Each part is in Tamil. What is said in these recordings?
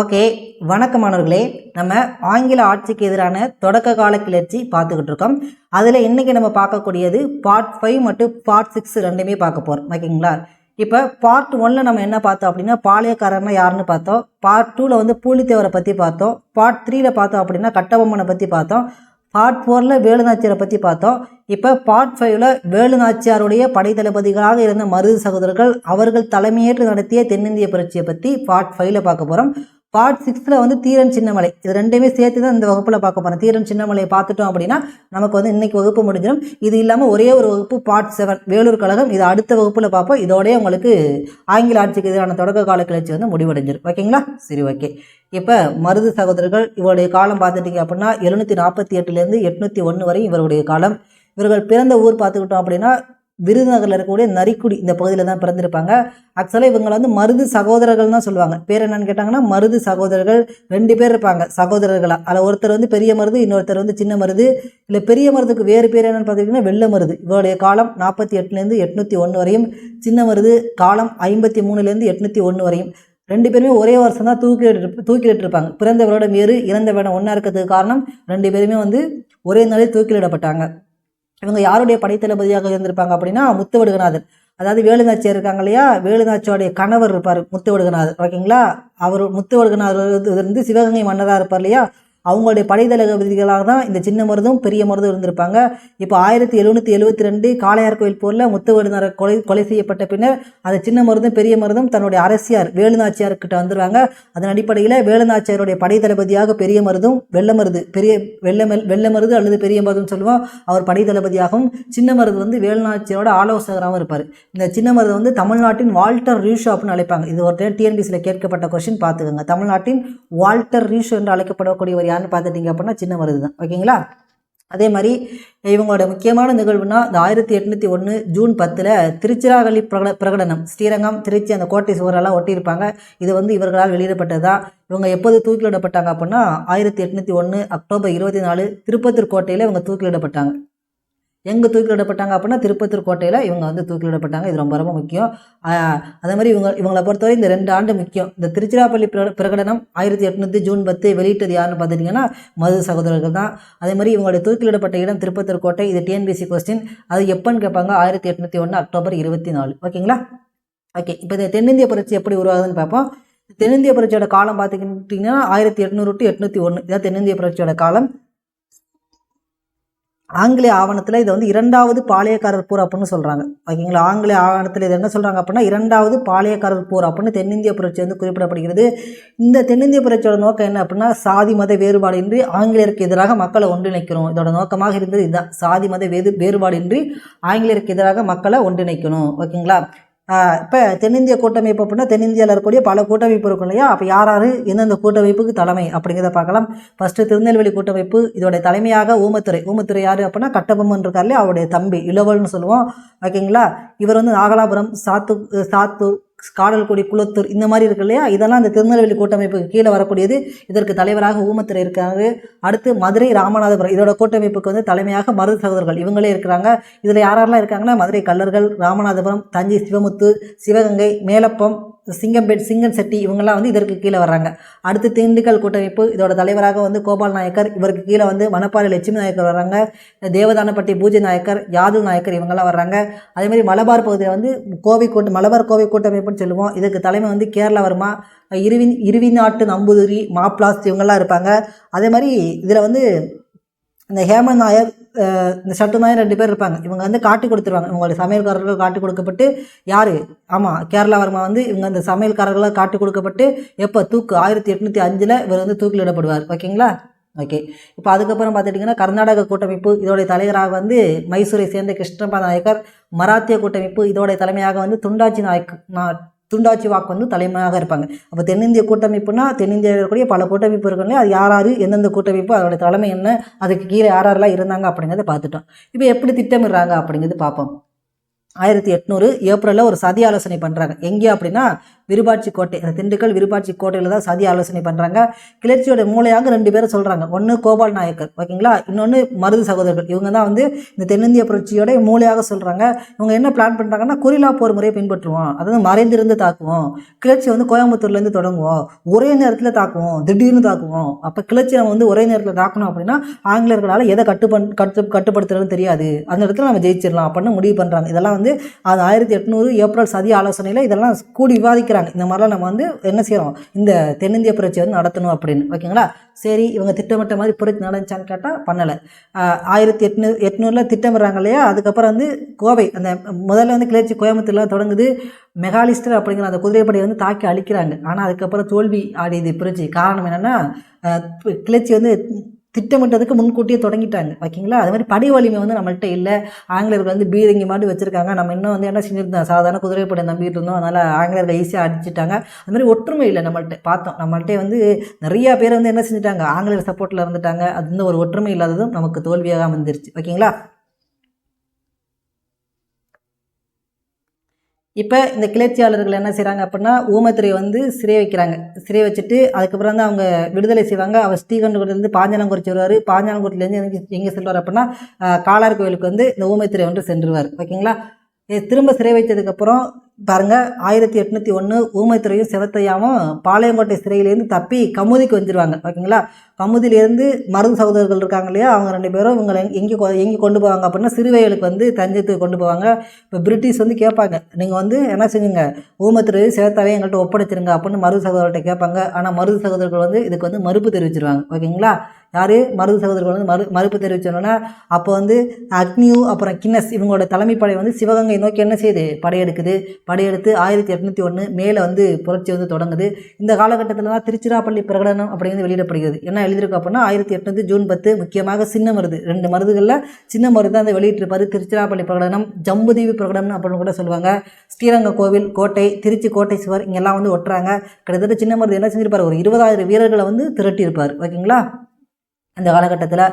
ஓகே வணக்கமானவர்களே நம்ம ஆங்கில ஆட்சிக்கு எதிரான தொடக்க கால கிளர்ச்சி பார்த்துக்கிட்டு இருக்கோம். அதில் இன்றைக்கி நம்ம பார்க்கக்கூடியது பார்ட் ஃபைவ் மற்றும் பார்ட் சிக்ஸ் ரெண்டுமே பார்க்க போகிறோம் ஓகேங்களா? இப்போ பார்ட் ஒன்னில் நம்ம என்ன பார்த்தோம் அப்படின்னா பாளையக்காரர்னா யாருன்னு பார்த்தோம். பார்ட் டூவில் வந்து பூலித்தேவரை பற்றி பார்த்தோம். பார்ட் த்ரீயில் பார்த்தோம் அப்படின்னா கட்டபொம்மனை பற்றி பார்த்தோம். பார்ட் ஃபோரில் வேலுநாச்சியாரை பற்றி பார்த்தோம். இப்போ பார்ட் ஃபைவ்ல வேலுநாச்சியாருடைய படைத்தளபதிகளாக இருந்த மருது சகோதரர்கள் அவர்கள் தலைமையேற்று நடத்திய தென்னிந்திய புரட்சியை பற்றி பார்ட் ஃபைவ்ல பார்க்க போகிறோம் பார்ட் சிக்ஸ்த்தில் வந்து தீரன் சின்னமலை. இது ரெண்டுமே சேர்த்து தான் இந்த வகுப்பில் பார்க்க போகிறோம் தீரன் சின்னமலையை பார்த்துட்டோம் அப்படின்னா நமக்கு வந்து இன்னைக்கு வகுப்பு முடிஞ்சிடும். இது இல்லாமல் ஒரே ஒரு வகுப்பு பார்ட் செவன் வேலூர் கழகம். இது அடுத்த வகுப்பில் பார்ப்போம். இதோடய உங்களுக்கு ஆங்கில ஆட்சிக்கு எதிரான தொடக்க கால கிளர்ச்சி வந்து முடிவடைஞ்சிடும் ஓகேங்களா? சரி ஓகே. இப்போ மருது சகோதரர்கள் இவருடைய காலம் பார்த்துட்டீங்க அப்படின்னா எழுநூற்றி நாற்பத்தி எட்டுலேருந்து எட்நூற்றி ஒன்று வரை இவருடைய காலம். இவர்கள் பிறந்த ஊர் பார்த்துக்கிட்டோம் அப்படின்னா விருதுநகரில் இருக்கக்கூடிய நரிக்குடி இந்த பகுதியில் தான் பிறந்திருப்பாங்க. ஆக்சுவலாக இவங்களை வந்து மருது சகோதரர்கள் தான் சொல்லுவாங்க. பேர் என்னன்னு கேட்டாங்கன்னா மருது சகோதரர்கள் ரெண்டு பேர் இருப்பாங்க சகோதரர்களாக அதில் ஒருத்தர் வந்து பெரிய மருது இன்னொருத்தர் வந்து சின்ன மருது. இல்லை பெரிய மருதுக்கு வேறு பேர் என்னென்னு பார்த்துக்கிட்டிங்கன்னா வெள்ளை மருது. இவருடைய காலம் நாற்பத்தி எட்டுலேருந்து எட்நூற்றி ஒன்று வரையும். சின்ன மருது காலம் ஐம்பத்தி மூணுலேருந்து எட்நூற்றி ஒன்று வரையும். ரெண்டு பேருமே ஒரே வருஷம் தான் தூக்கிலிட்டு தூக்கிலிட்டு இருப்பாங்க பிறந்த வருடம் வேறு இறந்த வருடம் ஒன்றா இருக்கிறதுக்கு காரணம் ரெண்டு பேருமே வந்து ஒரே நாளில் தூக்கிலிடப்பட்டாங்க. இவங்க யாருடைய படைத்தளபதியாக இருந்திருப்பாங்க அப்படின்னா முத்துவடுகநாதன். அதாவது வேலுநாச்சியார் இருக்காங்க இல்லையா? வேலுநாச்சியோடைய கணவர் இருப்பார் முத்துவடுகநாதர் ஓகேங்களா? அவர் முத்துவடுகநாதர் இருந்து சிவகங்கை மன்னராக இருப்பார் இல்லையா? அவங்களுடைய படைத்தளபதிகளாக தான் இந்த சின்ன மருதும் பெரிய மருதும் இருந்திருப்பாங்க. இப்போ ஆயிரத்தி எழுநூற்றி எழுபத்தி ரெண்டு காளையார் கோயில் போரில் முத்துவடுநர் கொலை கொலை செய்யப்பட்ட பின்னர் அந்த சின்ன மருதும் பெரிய மருதும் தன்னுடைய அரசியார் வேலுநாச்சியார்கிட்ட வந்துடுவாங்க அதன் அடிப்படையில் வேலுநாச்சியாருடைய படைத்தளபதியாக பெரிய மருதும் வெள்ள மருது பெரிய வெள்ள மெல் வெள்ள மருது அல்லது பெரிய மருதுன்னு சொல்லுவோம். அவர் படைத்தளபதியாகவும் சின்ன மருது வந்து வேலுநாச்சியாரோட ஆலோசகராகவும் இருப்பார். இந்த சின்ன மருது வந்து தமிழ்நாட்டின் வால்டர் ரீஷோ அப்படின்னு அழைப்பாங்க. இது ஒரு டிஎன்பிசியில் கேட்கப்பட்ட கொஸ்டின் பார்த்துக்கோங்க. தமிழ்நாட்டின் வால்டர் ரீஷோ என்று அழைக்கப்படக்கூடியவர் யாருன்னு பார்த்துட்டீங்க அப்படின்னா சின்ன மருது தான். ஓகேங்களா? அதே மாதிரி இவங்களோட முக்கியமான நிகழ்வுனா இந்த ஆயிரத்தி எட்நூற்றி ஒன்று ஜூன் பத்தில் திருச்சிராப்பள்ளி பிரகட பிரகடனம். ஸ்ரீரங்கம் திருச்சி அந்த கோட்டை சுவரெல்லாம் ஒட்டியிருப்பாங்க. இது வந்து இவர்களால் வெளியிடப்பட்டது தான் இவங்க எப்போது தூக்கிலிடப்பட்டாங்க அப்படின்னா ஆயிரத்தி எட்நூற்றி ஒன்று அக்டோபர் இருபத்தி நாலு திருப்பத்தூர் கோட்டையில் இவங்க தூக்கிலிடப்பட்டாங்க. எங்கே தூக்கிலிடப்பட்டாங்க அப்படின்னா திருப்பத்தூர் கோட்டையில் இவங்க வந்து தூக்கிலிடப்பட்டாங்க. இது ரொம்ப ரொம்ப முக்கியம். அதே மாதிரி இவங்க இவங்களை பொறுத்தவரை இந்த ரெண்டு ஆண்டு முக்கியம். இந்த திருச்சிராப்பள்ளி பிரகடனம் ஆயிரத்தி எட்நூற்றி ஜூன் பத்து வெளியிட்டது யாருன்னு பார்த்துட்டிங்கன்னா மது சகோதரர்கள் தான். அதே மாதிரி இவங்களுடைய தூக்கிலிடப்பட்ட இடம் திருப்பத்தூர் கோட்டை. இது டிஎன்பிசி கொஸ்டின் அது எப்போன்னு கேட்பாங்க ஆயிரத்தி எட்நூற்றி ஒன்று அக்டோபர் இருபத்தி நாலு. ஓகேங்களா ஓகே இப்போ இந்த தென்னிந்திய புரட்சி எப்படி உருவாகுதுன்னு பார்ப்போம். தென்னிந்திய புரட்சியோட காலம் பார்த்துக்கிட்டிங்கன்னா ஆயிரத்தி எட்நூறு டு எட்நூற்றி ஒன்று இதான் தென்னிந்திய புரட்சியோட காலம். ஆங்கிலேய ஆவணத்தில் இதை வந்து இரண்டாவது பாளையக்காரர் போர் அப்படின்னு சொல்கிறாங்க ஓகேங்களா? ஆங்கிலேய ஆவணத்தில் இது என்ன சொல்கிறாங்க அப்படின்னா இரண்டாவது பாளையக்காரர் போர் அப்படின்னு தென்னிந்திய புரட்சி வந்து குறிப்பிடப்படுகிறது. இந்த தென்னிந்திய புரட்சியோட நோக்கம் என்ன அப்படின்னா சாதி மத வேறுபாடின்றி ஆங்கிலேயருக்கு எதிராக மக்களை ஒன்றிணைக்கணும். இதோட நோக்கமாக இருந்தது இதுதான். சாதி மத வேறு வேறுபாடின்றி ஆங்கிலேயருக்கு எதிராக மக்களை ஒன்றிணைக்கணும். ஓகேங்களா? இப்போ தென்னிந்திய கூட்டமைப்பு அப்படின்னா தென்னிந்தியாவில் இருக்கக்கூடிய பல கூட்டமைப்பு இருக்கும் இல்லையா? அப்போ யார் யார் எந்தெந்த கூட்டமைப்புக்கு தலைமை? அப்படிங்கிறத பார்க்கலாம். ஃபஸ்ட்டு திருநெல்வேலி கூட்டமைப்பு இதோட தலைமையாக ஊமத்துறை. ஊமத்துறை யார் அப்படின்னா கட்டபொம்மன் இருக்கார்லையே அவருடைய தம்பி இளவல்னு சொல்லுவோம். ஓகேங்களா? இவர் வந்து நாகலாபுரம் சாத்து சாத்தூர் காடல்குடி குளத்தூர் இந்த மாதிரி இருக்கு இல்லையா? இதெல்லாம் இந்த திருநெல்வேலி கூட்டமைப்புக்கு கீழே வரக்கூடியது. இதற்கு தலைவராக ஊமத்துறை இருக்காங்க அடுத்து மதுரை ராமநாதபுரம். இதோட கூட்டமைப்புக்கு வந்து தலைமையாக மருது சகோதரர்கள். இவங்களே இருக்கிறாங்க. இதில் யாரெல்லாம் இருக்காங்கன்னா மதுரை கல்லர்கள் ராமநாதபுரம் தஞ்சை சிவமுத்து சிவகங்கை மேலப்பம் சிங்கம்பேட் சிங்கன் செட்டி இவங்கெல்லாம் வந்து இதற்கு கீழே வர்றாங்க. அடுத்து திண்டுக்கல் கூட்டமைப்பு இதோட தலைவராக வந்து கோபால் நாயக்கர் இவருக்கு கீழே வந்து மணப்பாறை லட்சுமி நாயக்கர் வர்றாங்க. தேவதானப்பட்டி பூஜை நாயக்கர் யாதவ் நாயக்கர் இவங்கெல்லாம் வர்றாங்க. அதே மாதிரி மலபார் பகுதியில் வந்து கோவை கூட்ட மலபார் கோவை கூட்டமைப்புன்னு சொல்லுவோம். இதுக்கு தலைமை வந்து கேரளா வருமா? இருவின் இருவிநாட்டு நம்பூதிரி மாப்ளாஸ் இவங்கெல்லாம் இருப்பாங்க. அதே மாதிரி இதில் வந்து இந்த ஹேமந்த் நாயர் இந்த சட்டு நாயர் ரெண்டு பேர் இருப்பாங்க. இவங்க வந்து காட்டி கொடுத்துருவாங்க. இவங்களுடைய சமையல்காரர்கள் காட்டி கொடுக்கப்பட்டு யார்? ஆமாம் கேரளா வர்மா வந்து இவங்க அந்த சமையல்காரர்களாக காட்டி கொடுக்கப்பட்டு எப்போ? தூக்கு. ஆயிரத்தி எட்நூற்றி அஞ்சில் இவர் வந்து தூக்கிலிடப்படுவார். ஓகேங்களா? ஓகே. இப்போ அதுக்கப்புறம் பார்த்துட்டிங்கன்னா கர்நாடக கூட்டமைப்பு இதோடைய தலைவராக வந்து மைசூரை சேர்ந்த கிருஷ்ணப்பா நாயக்கர் மராத்திய கூட்டமைப்பு இதோடைய தலைமையாக வந்து துண்டாச்சி நாயக் நா- துண்டாச்சி வாக்கு வந்து தலைமையாக இருப்பாங்க. அப்போ தென்னிந்திய கூட்டமைப்புனா தென்னிந்தியாவில் இருக்கக்கூடிய பல கூட்டமைப்பு இருக்கும் இல்லையா? அது யார் யார் எந்தெந்த கூட்டமைப்பு அதோட தலைமை என்ன அதுக்கு கீழே யார் யாரெல்லாம் இருந்தாங்க அப்படிங்கிறத பார்த்துட்டோம். இப்போ எப்படி திட்டமிடுறாங்க அப்படிங்கிறது பார்ப்போம். ஆயிரத்தி எட்நூறு ஏப்ரலில் ஒரு சதி ஆலோசனை பண்ணுறாங்க எங்கே அப்படின்னா விருபாட்சி கோட்டை இந்த திண்டுக்கல் விருபாட்சி கோட்டையில் தான் சதி ஆலோசனை பண்ணுறாங்க கிளர்ச்சியோட மூளையாக ரெண்டு பேரும் சொல்கிறாங்க ஒன்று கோபால் நாயக்கர் ஓகேங்களா? இன்னொன்று மருது சகோதரர்கள். இவங்க தான் வந்து இந்த தென்னிந்திய புரட்சியோட மூளையாக சொல்கிறாங்க இவங்க என்ன பிளான் பண்ணுறாங்கன்னா கொரில்லா போர் முறையை பின்பற்றுவோம். அதாவது மறைந்திருந்து தாக்குவோம். கிளர்ச்சி வந்து கோயம்புத்தூர்லேருந்து தொடங்குவோம். ஒரே நேரத்தில் தாக்குவோம். திடீர்னு தாக்குவோம். அப்போ கிளர்ச்சி நம்ம வந்து ஒரே நேரத்தில் தாக்கணும் அப்படின்னா ஆங்கிலேயர்களால் எதை கட்டுப்பண் கட்டு கட்டுப்படுத்துறதுன்னு தெரியாது. அந்த இடத்துல நம்ம ஜெயிச்சிடலாம் அப்படின்னு முடிவு பண்ணுறாங்க இதெல்லாம் வந்து அது ஆயிரத்தி எட்நூறு ஏப்ரல் சதி ஆலோசனையில் இதெல்லாம் கூடி விவாதிக்கிறாங்க. இந்த மாதிரிலாம் நம்ம வந்து என்ன செய்கிறோம் இந்த தென்னிந்திய புரட்சி வந்து நடத்தணும் அப்படின்னு. ஓகேங்களா? சரி இவங்க திட்டமிட்ட மாதிரி புரட்சி நடந்துச்சான்னு கேட்டால் பண்ணலை. ஆயிரத்தி எட்நூறு எட்நூறில் திட்டமிடுறாங்க இல்லையா? அதுக்கப்புறம் வந்து கோவை அந்த முதல்ல வந்து கிளர்ச்சி கோயம்புத்தூர்லாம் தொடங்குது. மெகாலிஸ்டர் அப்படிங்கிற அந்த குதிரைப்படையை வந்து தாக்கி அழிக்கிறாங்க. ஆனால் அதுக்கப்புறம் தோல்வி ஆடியது புரட்சி. காரணம் என்னென்னா கிளர்ச்சி வந்து திட்டமிட்டதுக்கு முன்கூட்டியே தொடங்கிட்டாங்க. ஓகேங்களா? அது மாதிரி படை வலிமை வந்து நம்மள்ட்ட இல்லை. ஆங்கிலேயர்கள் வந்து பீரங்கி மாட்டி வச்சுருக்காங்க. நம்ம இன்னும் வந்து என்ன செஞ்சுருந்தோம் சாதாரண குதிரைப்படை நம்பிட்டு இருந்தோம். அதனால் ஆங்கிலேயர்கள் ஈஸியாக அடிச்சிட்டாங்க. அது மாதிரி ஒற்றுமை இல்லை நம்மள்ட்ட. பார்த்தோம். நம்மள்ட்ட வந்து நிறையா பேர் வந்து என்ன செஞ்சுட்டாங்க? ஆங்கிலேயர் சப்போர்ட்டில் இருந்துட்டாங்க. அது வந்து ஒரு ஒற்றுமை இல்லாததும் நமக்கு தோல்வியாக வந்துருச்சு ஓகேங்களா? இப்போ இந்த கிளர்ச்சியாளர்கள் என்ன செய்கிறாங்க அப்படின்னா ஊமத்துறையை வந்து சிறை வைக்கிறாங்க. சிறை வச்சுட்டு அதுக்கப்புறம் வந்து அவங்க விடுதலை செய்வாங்க. அவர் ஸ்ரீகண்டபுரத்துலேருந்து பாஞ்சாலங்குறிச்சி வருவார் பாஞ்சாலங்குறிச்சிலேருந்து எங்கே எங்கே செல்வார் அப்படின்னா காளார் கோயிலுக்கு வந்து இந்த ஊமைத்துறை வந்து சென்றுவார். ஓகேங்களா? திரும்ப சிறை வைத்ததுக்கப்புறம் பாருங்க ஆயிரத்தி எட்நூற்றி ஒன்று ஊமைத்துறையும் சிவத்தையாவும் பாளையங்கோட்டை சிறையிலேருந்து தப்பி கமுதிக்கு வந்துடுவாங்க ஓகேங்களா? கமுதியிலேருந்து மருது சகோதரர்கள் இருக்காங்க இல்லையா? அவங்க ரெண்டு பேரும் இவங்களை எங்கே எங்கே கொண்டு போவாங்க அப்படின்னா சிறுவைகளுக்கு வந்து தஞ்சத்துக்கு கொண்டு போவாங்க. இப்போ பிரிட்டிஷ் வந்து கேட்பாங்க நீங்கள் வந்து என்ன செஞ்சுங்க? ஊமத்துறை சிவத்தாவே எங்கள்கிட்ட ஒப்படைச்சிருங்க அப்படின்னு மருது சகோதரர்கிட்ட கேட்பாங்க. ஆனால் மருது சகோதரர்கள் வந்து இதுக்கு வந்து மறுப்பு தெரிவிச்சிருவாங்க. ஓகேங்களா? யார்? மருது சகோதரர்கள் வந்து மறு மறுப்பு தெரிவித்தோன்னா அப்போ வந்து அக்னியூ அப்புறம் கின்னஸ் இவங்களோட தலைமைப்படை வந்து சிவகங்கை நோக்கி என்ன செய்யுது படையெடுக்குது. படையெடுத்து ஆயிரத்தி எட்நூற்றி ஒன்று மேலே வந்து புரட்சி வந்து தொடங்குது. இந்த காலகட்டத்தில் தான் திருச்சிராப்பள்ளி பிரகடனம் அப்படிங்கிறது வெளியிடப்படுகிறது. என்ன எழுதியிருக்கு அப்படின்னா ஆயிரத்தி எட்நூற்றி ஜூன் பத்து முக்கியமாக சின்ன மருது. ரெண்டு மருதுகளில் சின்ன மருது தான் அந்த வெளியிட்டிருப்பார். திருச்சிராப்பள்ளி பிரகடனம் ஜம்புதீவி பிரகடனம் அப்படின்னு கூட சொல்லுவாங்க. ஸ்ரீரங்க கோவில் கோட்டை திருச்சி கோட்டை சுவர் இங்கெல்லாம் வந்து ஒட்டுறாங்க. கிட்டத்தட்ட சின்ன மருது என்ன செஞ்சிருப்பார்? ஒரு இருபதாயிரம் வீரர்களை வந்து திரட்டியிருப்பார். ஓகேங்களா? அந்த காலகட்டத்தில்.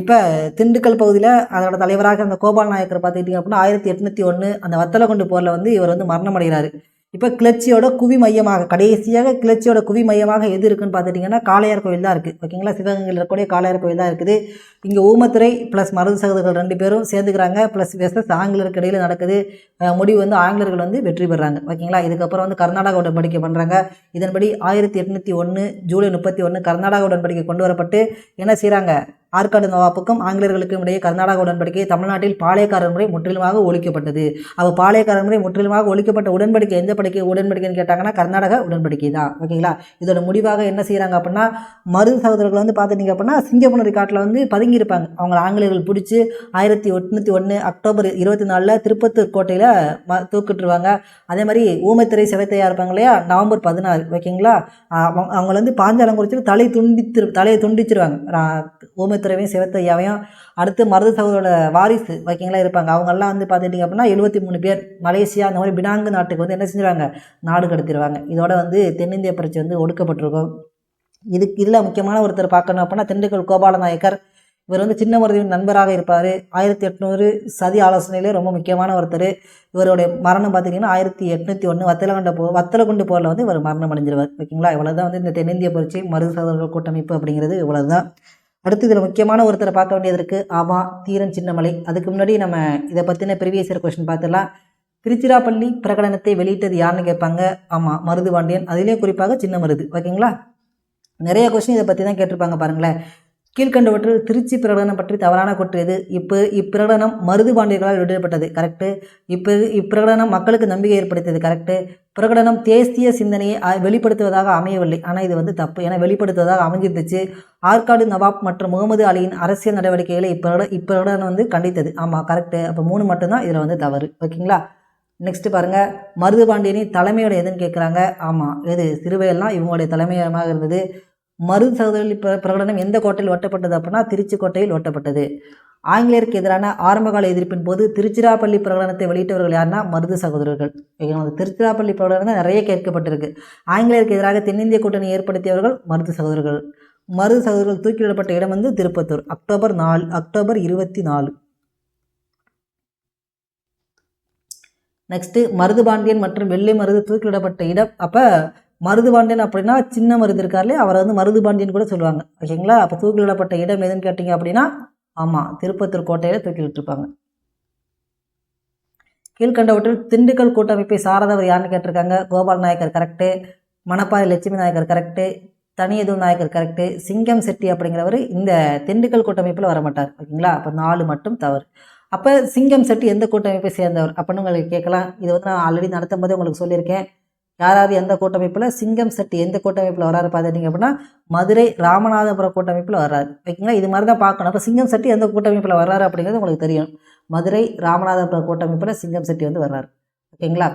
இப்போ திண்டுக்கல் பகுதியில் அதோட தலைவராக அந்த கோபால் நாயக்கர் பார்த்துக்கிட்டிங்க அப்படின்னா ஆயிரத்தி எட்நூற்றி ஒன்று அந்த வத்தலகுண்டு போரில் வந்து இவர் வந்து மரணம் அடைகிறாரு இப்போ கிளர்ச்சியோட குவி மையமாக கடைசியாக கிளர்ச்சியோட குவி மையமாக எது இருக்குன்னு பார்த்துட்டிங்கன்னா காளையார் கோவில் தான் இருக்குது ஓகேங்களா? சிவகங்கையில் இருக்கக்கூடிய காளையார் கோவில் தான் இருக்குது. இங்கே ஊமத்துறை ப்ளஸ் மருது சகோதரர்கள் ரெண்டு பேரும் சேர்ந்துக்கிறாங்க. ப்ளஸ் வெசஸ் ஆங்கிலருக்கு இடையில் நடக்குது. முடிவு வந்து ஆங்கிலர்கள் வந்து வெற்றி பெறாங்க. ஓகேங்களா? இதுக்கப்புறம் வந்து கர்நாடக உடன்படிக்கை பண்ணுறாங்க இதன்படி ஆயிரத்தி எட்நூற்றி ஒன்று ஜூலை முப்பத்தி ஒன்று கர்நாடக உடன்படிக்கை கொண்டு வரப்பட்டு என்ன செய்கிறாங்க ஆற்காடு நவாப்புக்கும் ஆங்கிலேயர்களுக்கும் இடையே கர்நாடக உடன்படிக்கை தமிழ்நாட்டில் பாளையக்காரர் முறை முற்றிலுமாக ஒழிக்கப்பட்டது. அப்போ பாளையக்காரர் முறை முற்றிலுமாக ஒழிக்கப்பட்ட உடன்படிக்கை எந்த படிக்கை உடன்படிக்கைன்னு கேட்டாங்கன்னா கர்நாடக உடன்படிக்கை தான். ஓகேங்களா? இதோட முடிவாக என்ன செய்கிறாங்க அப்படின்னா மருது சகோதரர்கள் வந்து பார்த்துட்டிங்க அப்படின்னா சிங்கப்பனரி காட்டில் வந்து பதுங்கியிருப்பாங்க. அவங்களை ஆங்கிலேயர்கள் பிடிச்சி ஆயிரத்தி எட்நூற்றி ஒன்று அக்டோபர் இருபத்தி நாலில் திருப்பத்தூர் கோட்டையில் ம தூக்கிட்டுருவாங்க. அதே மாதிரி ஊமைத்துறை சிவத்தையா இருப்பாங்க இல்லையா? நவம்பர் பதினாறு. ஓகேங்களா? அவங்க அவங்க வந்து பாஞ்சாலங்குறிச்சியில் தலை துண்டித்து தலையை துண்டிச்சிருவாங்க. ரா- ஊமைத்துறையும் சிவத்தையாவையும் அடுத்து மருது சகோதரோட வாரிசு ஓகேங்களா இருப்பாங்க. அவங்கெல்லாம் வந்து பார்த்துட்டிங்க அப்படின்னா எழுபத்தி மூணு பேர் மலேசியா அந்த மாதிரி பினாங்கு நாட்டுக்கு வந்து என்ன செஞ்சுருவாங்க? நாடு கடத்திடுவாங்க இதோட வந்து தென்னிந்திய புரட்சி வந்து ஒடுக்கப்பட்டிருக்கும். இதுக்கு இதில் முக்கியமான ஒருத்தர் பார்க்கணும் அப்படின்னா திண்டுக்கல் கோபால நாயக்கர் இவர் வந்து சின்ன மருதியின் நண்பராக இருப்பார். ஆயிரத்தி எட்நூறு சதி ஆலோசனையிலே ரொம்ப முக்கியமான ஒருத்தர். இவருடைய மரணம் பார்த்தீங்கன்னா ஆயிரத்தி எட்நூற்றி ஒன்று வத்தலகுண்ட போ வத்தலகுண்டு போரில் வந்து இவர் மரணம் அடைஞ்சிருவார். ஓகேங்களா இவ்வளோ தான் வந்து இந்த தென்னிந்திய புரட்சி மருது சகோதரர்கள் கூட்டமைப்பு அப்படிங்கிறது இவ்வளோ தான் அடுத்து இதில் முக்கியமான ஒருத்தரை பார்க்க வேண்டியது இருக்குது ஆவா தீரன் சின்னமலை. அதுக்கு முன்னாடி நம்ம இதை பற்றின ப்ரீவியஸ் இயர் கொஸ்டின் பார்த்துடலாம். திருச்சிராப்பள்ளி பிரகடனத்தை வெளியிட்டது யாருன்னு கேட்பாங்க? ஆமாம் மருது பாண்டியன் அதிலே குறிப்பாக சின்ன மருது ஓகேங்களா? நிறைய கொஸ்டின் இதை பற்றி தான் கேட்டிருப்பாங்க பாருங்களேன். கீழ்கண்டவற்றில் திருச்சி பிரகடனம் பற்றி தவறான கொற்று எது? இப்போ இப்பிரகடனம் மருது பாண்டியர்களால் வெளியிடப்பட்டது கரெக்டு இப்போ இப்பிரகடனம் மக்களுக்கு நம்பிக்கை ஏற்படுத்தியது கரெக்டு பிரகடனம் தேசிய சிந்தனையை வெளிப்படுத்துவதாக அமையவில்லை. ஆனால் இது வந்து தப்பு. ஏன்னா வெளிப்படுத்துவதாக அமைஞ்சிருந்துச்சு. ஆற்காடு நவாப் மற்றும் முகமது அலியின் அரசியல் நடவடிக்கைகளை இப்பிரகட இப்பிரகடனம் வந்து கண்டித்தது. ஆமாம் கரெக்டு அப்போ மூணு மட்டும்தான். இதில் வந்து தவறு. ஓகேங்களா? நெக்ஸ்ட்டு பாருங்கள் மருது பாண்டியனின் தலைமையோட எதுன்னு கேட்குறாங்க ஆமாம் எது? சிறுவையெல்லாம் இவங்களுடைய தலைமையமாக இருந்தது. மருது சகோதரி பிரகடனம் எந்த கோட்டையில் ஒட்டப்பட்டது அப்படின்னா திருச்சி கோட்டையில் ஒட்டப்பட்டது. ஆங்கிலேயருக்கு எதிரான ஆரம்பகால எதிர்ப்பின் போது திருச்சிராப்பள்ளி பிரகடனத்தை வெளியிட்டவர்கள் யாருன்னா மருது சகோதரர்கள். திருச்சிராப்பள்ளி பிரகடனம் தான் நிறைய கேட்கப்பட்டிருக்கு. ஆங்கிலேயருக்கு எதிராக தென்னிந்திய கூட்டணி ஏற்படுத்தியவர்கள் மருது சகோதரர்கள். மருது சகோதரர்கள் தூக்கிலிடப்பட்ட இடம் வந்து திருப்பத்தூர். அக்டோபர் நாலு அக்டோபர் இருபத்தி நாலு. நெக்ஸ்ட்டு மருதுபாண்டியன் மற்றும் வெள்ளை மருது தூக்கிலிடப்பட்ட இடம். அப்போ மருதுபாண்டியன் அப்படின்னா சின்ன மருது இருக்கார்லே அவரை வந்து மருதுபாண்டியன் கூட சொல்லுவாங்க. ஓகேங்களா? அப்போ தூக்கிலிடப்பட்ட இடம் எதுன்னு கேட்டிங்க அப்படின்னா ஆமாம் திருப்பத்தூர் கோட்டையில் தூக்கிலிட்டிருப்பாங்க கீழ்கண்டவற்றில் திண்டுக்கல் கூட்டமைப்பை சாரதவர் யாருன்னு கேட்டிருக்காங்க? கோபால் நாயக்கர் கரெக்டு மணப்பாறை லட்சுமி நாயக்கர் கரெக்டு தனியது நாயக்கர் கரெக்டு சிங்கம் செட்டி அப்படிங்கிறவர் இந்த திண்டுக்கல் கூட்டமைப்பில் வரமாட்டார். ஓகேங்களா? அப்போ நாலு மட்டும் தவறு. அப்போ சிங்கம் செட்டி எந்த கூட்டமைப்பை சேர்ந்தவர்? அப்படின்னு உங்களுக்கு கேட்கலாம். இது வந்து நான் ஆல்ரெடி நடத்தும் போதே உங்களுக்கு சொல்லியிருக்கேன். யாராவது எந்த கூட்டமைப்பில்? சிங்கம் செட்டி எந்த கூட்டமைப்பில் வராரு பார்த்துட்டிங்க அப்படின்னா மதுரை ராமநாதபுரம் கூட்டமைப்பில் வர்றாரு. ஓகேங்களா? இது மாதிரி தான் பார்க்கணும். அப்போ சிங்கம் செட்டி எந்த கூட்டமைப்பில் வர்றாரு அப்படிங்கிறது உங்களுக்கு தெரியும். மதுரை ராமநாதபுரம் கூட்டமைப்பில் சிங்கம் செட்டி வந்து வர்றாரு. ஓகேங்களா?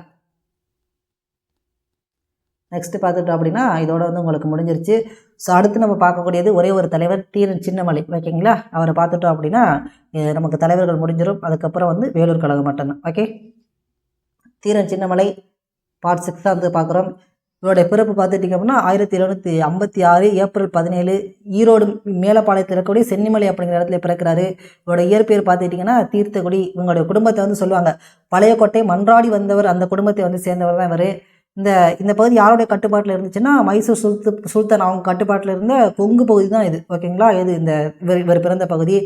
நெக்ஸ்ட்டு பார்த்துட்டோம் அப்படின்னா இதோட வந்து உங்களுக்கு முடிஞ்சிருச்சு. ஸோ அடுத்து நம்ம பார்க்கக்கூடியது ஒரே ஒரு தலைவர் தீரன் சின்னமலை. ஓகேங்களா? அவரை பார்த்துட்டோம் அப்படின்னா நமக்கு தலைவர்கள் முடிஞ்சிடும் அதுக்கப்புறம் வந்து வேலூர் கழகம் மட்டும்தான். Okay? Dheeran Chinnamalai part six தான் வந்து பார்க்குறோம். இவருடைய பிறப்பு பார்த்துட்டிங்க அப்படின்னா ஆயிரத்தி எழுநூற்றி ஐம்பத்தி ஆறு ஏப்ரல் பதினேழு ஈரோடு மேலப்பாளையத்தில் இருக்கக்கூடிய சென்னிமலை அப்படிங்கிற இடத்துல பிறக்கிறாரு. இவரோட இயற்பெயர் பார்த்துட்டிங்கன்னா தீர்த்தகுடி இவங்களுடைய குடும்பத்தை வந்து சொல்லுவாங்க. பழையக்கோட்டை மன்றாடி வந்தவர் அந்த குடும்பத்தை வந்து சேர்ந்தவர் தான் இவர். இந்த இந்த பகுதி யாருடைய கட்டுப்பாட்டில் இருந்துச்சுன்னா மைசூர் சுல்து சுல்தான் அவங்க கட்டுப்பாட்டில் இருந்த கொங்கு பகுதி தான் இது. ஓகேங்களா? இது இந்த இவர் இவர் பிறந்த பகுதி.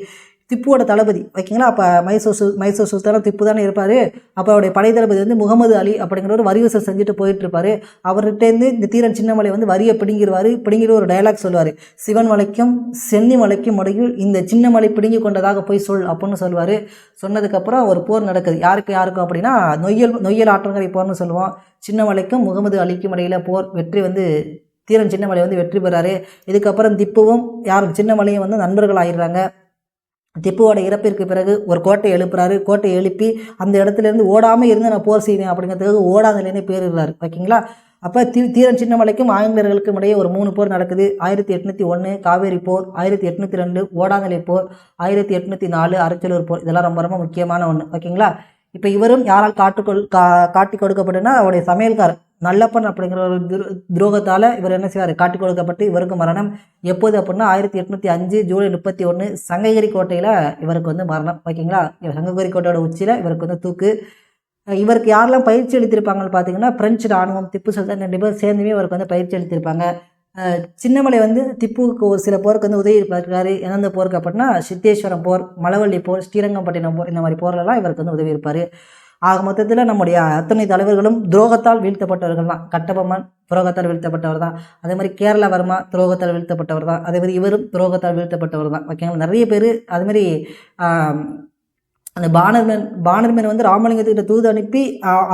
திப்புவோட தளபதி ஓகேங்களா அப்போ மைசூர் சு மைசூர் சுல்தானம் திப்பு தானே இருப்பார். அப்போ அவருடைய படை தளபதி வந்து முகமது அலி அப்படிங்கிற ஒரு வரி வசூல் செஞ்சுட்டு போயிட்டுருப்பார். அவர்கிட்டேருந்து இந்த தீரன் சின்னமலை வந்து வரியை பிடுங்கிடுவார் பிடுங்கிட்டு ஒரு டைலாக் சொல்லுவார். சிவன் மலைக்கும் சென்னி மலைக்கும் முடையில் இந்த சின்னமலை பிடுங்கி கொண்டதாக போய் சொல் அப்படின்னு சொல்லுவார். சொன்னதுக்கப்புறம் ஒரு போர் நடக்குது. யாருக்கு யாருக்கும் அப்படின்னா நொய்யல் நொய்யல் ஆற்றங்கரை போர்னு சொல்லுவோம். சின்னமலைக்கும் முகமது அலிக்கும் இடையில போர் வெற்றி வந்து தீரன் சின்னமலை வந்து வெற்றி பெறாரு. இதுக்கப்புறம் திப்புவும் யாரும் சின்னமலையும் வந்து நண்பர்கள் ஆயிடுறாங்க திப்புவோட இறப்பிற்கு பிறகு ஒரு கோட்டை எழுப்புறாரு. கோட்டை எழுப்பி அந்த இடத்துல இருந்து ஓடாமல் இருந்து நான் போர் செய்வேன் அப்படிங்கிறதுக்கு ஓடாதலேனே பேரிடுறாரு. ஓகேங்களா அப்போ தீ தீரன் சின்னமலைக்கும் ஆங்கிலேயர்களுக்கும் இடையே ஒரு மூணு போர் நடக்குது. ஆயிரத்தி எட்நூற்றி ஒன்று காவேரி போர் ஆயிரத்தி எட்நூற்றி ரெண்டு ஓடாநிலை போர் ஆயிரத்தி எட்நூற்றி நாலு அரச்சலூர் போர். இதெல்லாம் ரொம்ப ரொம்ப முக்கியமான ஒன்று ஓகேங்களா இப்போ இவரும் யாரால் காட்டுக்கொள் கா காட்டி கொடுக்கப்பட்டுன்னா அவருடைய சமையல்காரர். நல்லப்பன் அப்படிங்கிற ஒரு துரோகத்தால் இவர் என்ன செய்வார்? காட்டி கொடுக்கப்பட்டு இவருக்கு மரணம். எப்போது அப்படின்னா ஆயிரத்தி எட்நூற்றி அஞ்சு ஜூலை முப்பத்தி ஒன்று சங்ககிரி கோட்டையில் இவருக்கு வந்து மரணம். ஓகேங்களா? இவர் சங்ககிரி கோட்டையோட உச்சியில் இவருக்கு வந்து தூக்கு. இவருக்கு யாரெல்லாம் பயிற்சி அளித்திருப்பாங்கன்னு பார்த்தீங்கன்னா பிரெஞ்சு ராணுவம் திப்பு சுல்தான் ரெண்டு பேர் சேர்ந்துமே இவருக்கு வந்து பயிற்சி அளித்திருப்பாங்க. சின்னமலை வந்து திப்புவுக்கு ஒரு சில போருக்கு வந்து உதவி இருப்பாரு எந்தெந்த போருக்கு அப்படின்னா சித்தேஸ்வரம் போர் மலவள்ளி போர் ஸ்ரீரங்கம்பட்டினம் போர் இந்த மாதிரி போர்லலாம் இவருக்கு வந்து உதவி இருப்பார். ஆக மொத்தத்தில் நம்முடைய அத்தனை தலைவர்களும் துரோகத்தால் வீழ்த்தப்பட்டவர்கள் தான். கட்டபொம்மன் துரோகத்தால் வீழ்த்தப்பட்டவர் தான். அதே மாதிரி கேரளவர்மா துரோகத்தால் வீழ்த்தப்பட்டவர் தான். அதே மாதிரி இவரும் துரோகத்தால் வீழ்த்தப்பட்டவர் தான். ஓகேங்களா? நிறைய பேர் அதுமாதிரி அந்த பானர்மேன் பானர்மேன் வந்து ராமலிங்கத்துக்கிட்ட தூது அனுப்பி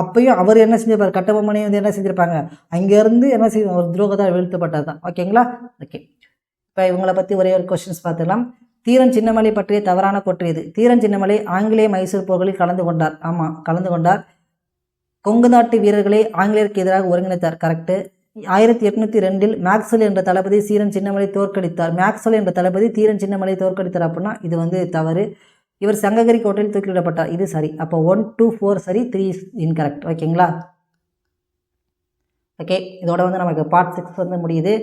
அப்பையும் அவர் என்ன செஞ்சிருப்பார்? கட்டபொம்மனையும் வந்து என்ன செஞ்சிருப்பாங்க? அங்கேருந்து என்ன செய்ய ஒரு துரோகத்தால் வீழ்த்தப்பட்டது தான். ஓகேங்களா? ஓகே. இப்போ இவங்களை பற்றி ஒரே ஒரு கொஸ்டின்ஸ் பார்த்துக்கலாம் தீரன் சின்னமலை பற்றிய தவறான கொற்று இது. தீரன் சின்னமலை ஆங்கிலேய மைசூர் போர்களில் கலந்து கொண்டார். ஆமாம் கலந்து கொண்டார். கொங்கு நாட்டு வீரர்களை ஆங்கிலேயருக்கு எதிராக ஒருங்கிணைத்தார். கரெக்டு ஆயிரத்தி எட்நூத்தி ரெண்டில் மேக்ஸ்வெல் என்ற தளபதி சீரன் சின்னமலை தோற்கடித்தார். மேக்ஸ்வெல் என்ற தளபதி தீரன் சின்னமலை தோற்கடித்தார் அப்படின்னா இது வந்து தவறு. இவர் சங்ககிரி கோட்டையில் தூக்கிலிடப்பட்டார். இது சரி. அப்போ ஒன் டூ ஃபோர் சரி த்ரீ இன்கரெக்ட் ஓகேங்களா ஓகே இதோட வந்து நமக்கு பார்ட் சிக்ஸ் வந்து முடியுது.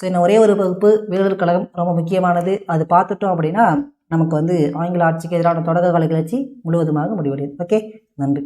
ஸோ இன்னும் ஒரே ஒரு வகுப்பு வேலூர் கழகம் ரொம்ப முக்கியமானது. அது பார்த்துட்டோம் அப்படின்னா நமக்கு வந்து ஆங்கில ஆட்சிக்கு எதிரான தொடக்க கால கிளர்ச்சி முழுவதுமாக முடிவடையுது ஓகே நன்றி.